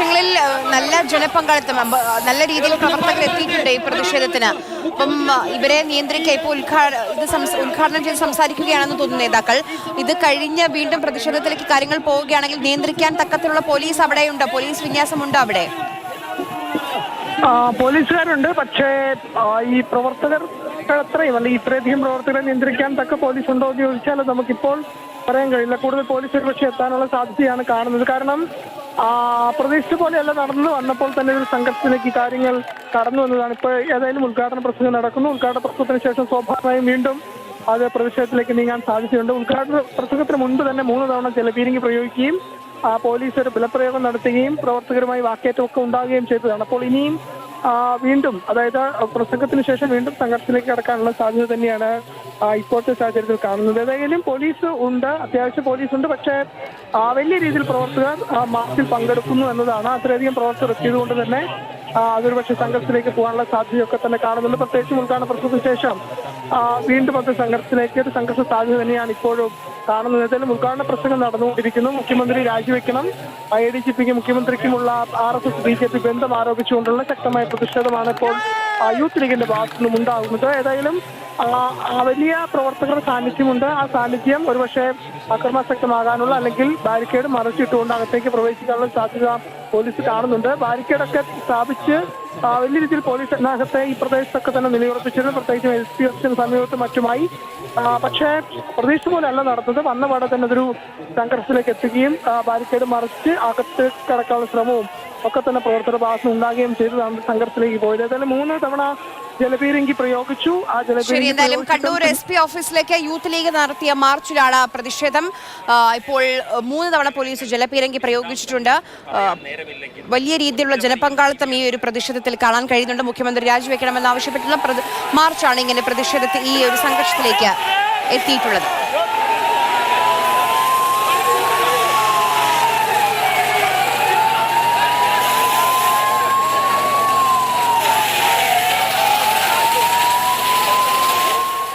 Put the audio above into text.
ദൃശ്യങ്ങളിൽ ആ, നല്ല ജനപങ്കാളിത്തം നല്ല രീതിയിൽ പ്രവർത്തകർ എത്തിയിട്ടുണ്ട് ഈ പ്രതിഷേധത്തിന്. അപ്പം ഇവരെ നിയന്ത്രിക്കുക ഇപ്പോൾ ഉദ്ഘാട ഇത് ഉദ്ഘാടനം ചെയ്ത് സംസാരിക്കുകയാണെന്ന് തോന്നുന്നു നേതാക്കൾ. ഇത് കഴിഞ്ഞ് വീണ്ടും പ്രതിഷേധത്തിലേക്ക് കാര്യങ്ങൾ പോവുകയാണെങ്കിൽ നിയന്ത്രിക്കാൻ തക്കത്തിലുള്ള പോലീസ് അവിടെയുണ്ട്? പോലീസ് വിന്യാസമുണ്ട് അവിടെ? പോലീസുകാരുണ്ട്. പക്ഷേ ഈ പ്രവർത്തകർ അത്രയും അല്ലെങ്കിൽ ഇത്രയധികം പ്രവർത്തകരെ നിയന്ത്രിക്കാൻ തക്ക പോലീസ് ഉണ്ടോ എന്ന് ചോദിച്ചാൽ നമുക്കിപ്പോൾ പറയാൻ കഴിയില്ല. കൂടുതൽ പോലീസ് പക്ഷേ എത്താനുള്ള സാധ്യതയാണ് കാണുന്നത്. കാരണം പ്രതീക്ഷിച്ച പോലെയല്ല നടന്നു വന്നപ്പോൾ തന്നെ ഒരു സംഘർഷത്തിലേക്ക് കാര്യങ്ങൾ കടന്നു വന്നതാണ്. ഇപ്പോൾ ഏതായാലും ഉദ്ഘാടന പ്രസംഗം നടക്കുന്നു. ഉദ്ഘാടന പ്രസംഗത്തിന് ശേഷം സ്വാഭാവികമായും വീണ്ടും അത് പ്രതിഷേധത്തിലേക്ക് നീങ്ങാൻ സാധിച്ചിട്ടുണ്ട് ഉദ്ഘാടന പ്രസംഗത്തിന് മുൻപ് തന്നെ മൂന്ന് തവണ ജലപീരങ്കി പ്രയോഗിക്കുകയും പോലീസ് ഒരു ബലപ്രയോഗം നടത്തുകയും പ്രവർത്തകരുമായി വാക്കേറ്റമൊക്കെ ഉണ്ടാകുകയും ചെയ്തതാണ്. അപ്പോൾ ഇനിയും വീണ്ടും അതായത് പ്രസംഗത്തിന് ശേഷം വീണ്ടും സംഘർഷത്തിലേക്ക് കടക്കാനുള്ള സാധ്യത തന്നെയാണ് ഇപ്പോഴത്തെ സാഹചര്യത്തിൽ കാണുന്നത്. ഏതായാലും പോലീസ് ഉണ്ട് അത്യാവശ്യം പോലീസ് ഉണ്ട് പക്ഷേ വലിയ രീതിയിൽ പ്രവർത്തകർ മാർച്ചിൽ പങ്കെടുക്കുന്നു എന്നതാണ് അത്രയധികം പ്രവർത്തകർ എത്തിയതുകൊണ്ട് തന്നെ അതൊരു പക്ഷേ സംഘർഷത്തിലേക്ക് പോകാനുള്ള സാധ്യതയൊക്കെ തന്നെ കാണുന്നുണ്ട്. പ്രത്യേകിച്ച് മുൻകാണ പ്രശ്നത്തിന് ശേഷം വീണ്ടും അത് സംഘർഷത്തിലേക്ക് ഒരു സംഘർഷ സാധ്യത തന്നെയാണ് ഇപ്പോഴും കാണുന്നത്. ഏതായാലും ഉദ്ഘാടന പ്രസംഗം നടന്നുകൊണ്ടിരിക്കുന്നു. മുഖ്യമന്ത്രി രാജിവെക്കണം. ഐ ഡി ജി പിക്ക് മുഖ്യമന്ത്രിക്കുമുള്ള R S S B J P ബന്ധം ആരോപിച്ചുകൊണ്ടുള്ള ശക്തമായ പ്രതിഷേധമാണ് ഇപ്പോൾ യൂത്ത് ലീഗിന്റെ ഭാഗത്തു നിന്നും ഉണ്ടാകുന്നത്. ഏതായാലും വലിയ പ്രവർത്തകരുടെ സാന്നിധ്യമുണ്ട്. ആ സാന്നിധ്യം ഒരുപക്ഷെ അക്രമാസക്തമാകാനുള്ള അല്ലെങ്കിൽ ബാരിക്കേഡ് മറച്ചിട്ടുകൊണ്ട് അകത്തേക്ക് പ്രവേശിക്കാനുള്ള സാധ്യത പോലീസ് കാണുന്നുണ്ട്. ബാരിക്കേഡൊക്കെ സ്ഥാപിച്ച് വലിയ രീതിയിൽ പോലീസ് നാഗത്തെ ഈ പ്രദേശത്തൊക്കെ തന്നെ നിലയുറപ്പിച്ചിരുന്നു. പ്രത്യേകിച്ചും എസ് പി എഫിന് സമീപത്തും മറ്റുമായി. പക്ഷേ പ്രതീക്ഷ പോലെ അല്ല നടന്നത്. വന്ന പാടെ തന്നെ അതൊരു സംഘർഷത്തിലേക്ക് എത്തുകയും ബാരിക്കേഡ് മറിച്ച് അകത്ത് കടക്കാനുള്ള ശ്രമവും ഒക്കെ തന്നെ പ്രവർത്തകരുടെ ഭാഗത്ത് ഉണ്ടാകുകയും ചെയ്തതാണ് സംഘർഷത്തിലേക്ക് പോയത്. ഏതായാലും മൂന്ന് തവണ ജലപീരങ്കി പ്രയോഗിച്ചു. ആ ശരി ജലപീരങ്കി എന്തായാലും കണ്ണൂർ എസ് പി ഓഫീസിലേക്ക് യൂത്ത് ലീഗ് നടത്തിയ മാർച്ചിലാണ് പ്രതിഷേധം. ഇപ്പോൾ മൂന്ന് തവണ പോലീസ് ജലപീരങ്കി പ്രയോഗിച്ചിട്ടുണ്ട്. വലിയ രീതിയിലുള്ള ജനപങ്കാളിത്തം ഈ ഒരു പ്രതിഷേധത്തിൽ കാണാൻ കഴിയുന്നുണ്ട്. മുഖ്യമന്ത്രി രാജിവെക്കണമെന്ന് ആവശ്യപ്പെട്ടുള്ള മാർച്ചാണ് ഇങ്ങനെ പ്രതിഷേധത്തിൽ ഈ ഒരു സംഘർഷത്തിലേക്ക് എത്തിയിട്ടുള്ളത്.